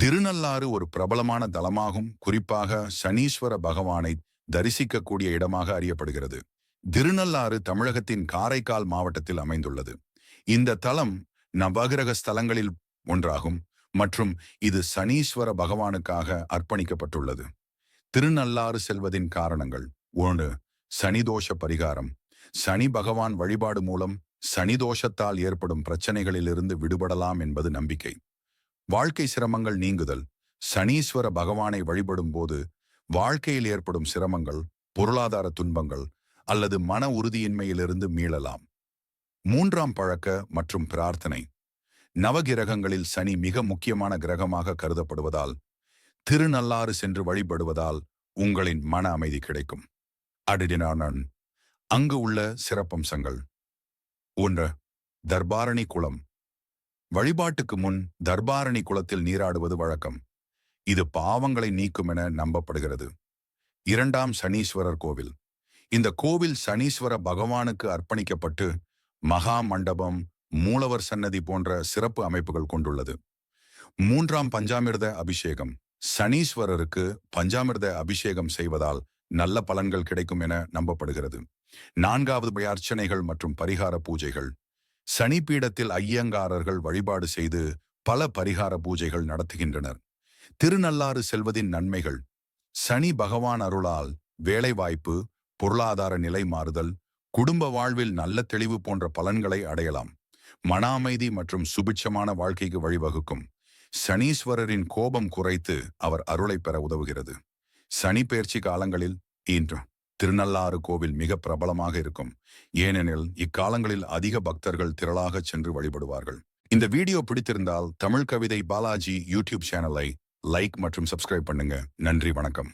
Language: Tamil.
திருநள்ளாறு ஒரு பிரபலமான தலமாகும். குறிப்பாக சனீஸ்வர பகவானை தரிசிக்கக்கூடிய இடமாக அறியப்படுகிறது. திருநள்ளாறு தமிழகத்தின் காரைக்கால் மாவட்டத்தில் அமைந்துள்ளது. இந்த தலம் நவகிரக ஸ்தலங்களில் ஒன்றாகும் மற்றும் இது சனீஸ்வர பகவானுக்காக அர்ப்பணிக்கப்பட்டுள்ளது. திருநள்ளாறு செல்வதின் காரணங்கள். ஒன்று சனிதோஷ பரிகாரம். சனி பகவான் வழிபாடு மூலம் சனிதோஷத்தால் ஏற்படும் பிரச்சனைகளிலிருந்து விடுபடலாம் என்பது நம்பிக்கை. வாழ்க்கை சிரமங்கள் நீங்குதல். சனீஸ்வர பகவானை வழிபடும் போது வாழ்க்கையில் ஏற்படும் சிரமங்கள் பொருளாதார துன்பங்கள் அல்லது மன உறுதியின்மையிலிருந்து மீளலாம். மூன்றாம் பழக்க மற்றும் பிரார்த்தனை. நவகிரகங்களில் சனி மிக முக்கியமான கிரகமாக கருதப்படுவதால் திருநள்ளாறு சென்று வழிபடுவதால் உங்களின் மன அமைதி கிடைக்கும். அடிடினானன் அங்கு உள்ள சிறப்பம்சங்கள். ஒன்று தர்பாரணி குளம். வழிபாட்டுக்கு முன் தர்பாரணி குளத்தில் நீராடுவது வழக்கம். இது பாவங்களை நீக்கும் என நம்பப்படுகிறது. இரண்டாம் சனீஸ்வரர் கோவில். இந்த கோவில் சனீஸ்வர பகவானுக்கு அர்ப்பணிக்கப்பட்டு மகா மண்டபம் மூலவர் சன்னதி போன்ற சிறப்பு அமைப்புகள் கொண்டுள்ளது. மூன்றாம் பஞ்சாமிர்த அபிஷேகம். சனீஸ்வரருக்கு பஞ்சாமிர்த அபிஷேகம் செய்வதால் நல்ல பலன்கள் கிடைக்கும் என நம்பப்படுகிறது. நான்காவது அர்ச்சனைகள் மற்றும் பரிகார பூஜைகள். சனி பீடத்தில் ஐயங்காரர்கள் வழிபாடு செய்து பல பரிகார பூஜைகள் நடத்துகின்றனர். திருநள்ளாறு செல்வதின் நன்மைகள். சனி பகவான் அருளால் வேலைவாய்ப்பு பொருளாதார நிலை மாறுதல் குடும்ப வாழ்வில் நல்ல தெளிவு போன்ற பலன்களை அடையலாம். மன அமைதி மற்றும் சுபிட்சமான வாழ்க்கைக்கு வழிவகுக்கும். சனீஸ்வரரின் கோபம் குறைத்து அவர் அருளை பெற உதவுகிறது. சனி பயிற்சி காலங்களில் இன்று திருநள்ளாறு கோவில் மிக பிரபலமாக இருக்கும். ஏனெனில் இக்காலங்களில் அதிக பக்தர்கள் திரளாக சென்று வழிபடுவார்கள். இந்த வீடியோ பிடித்திருந்தால் தமிழ் கவிதை பாலாஜி யூடியூப் சேனலை லைக் மற்றும் சப்ஸ்கிரைப் பண்ணுங்க. நன்றி வணக்கம்.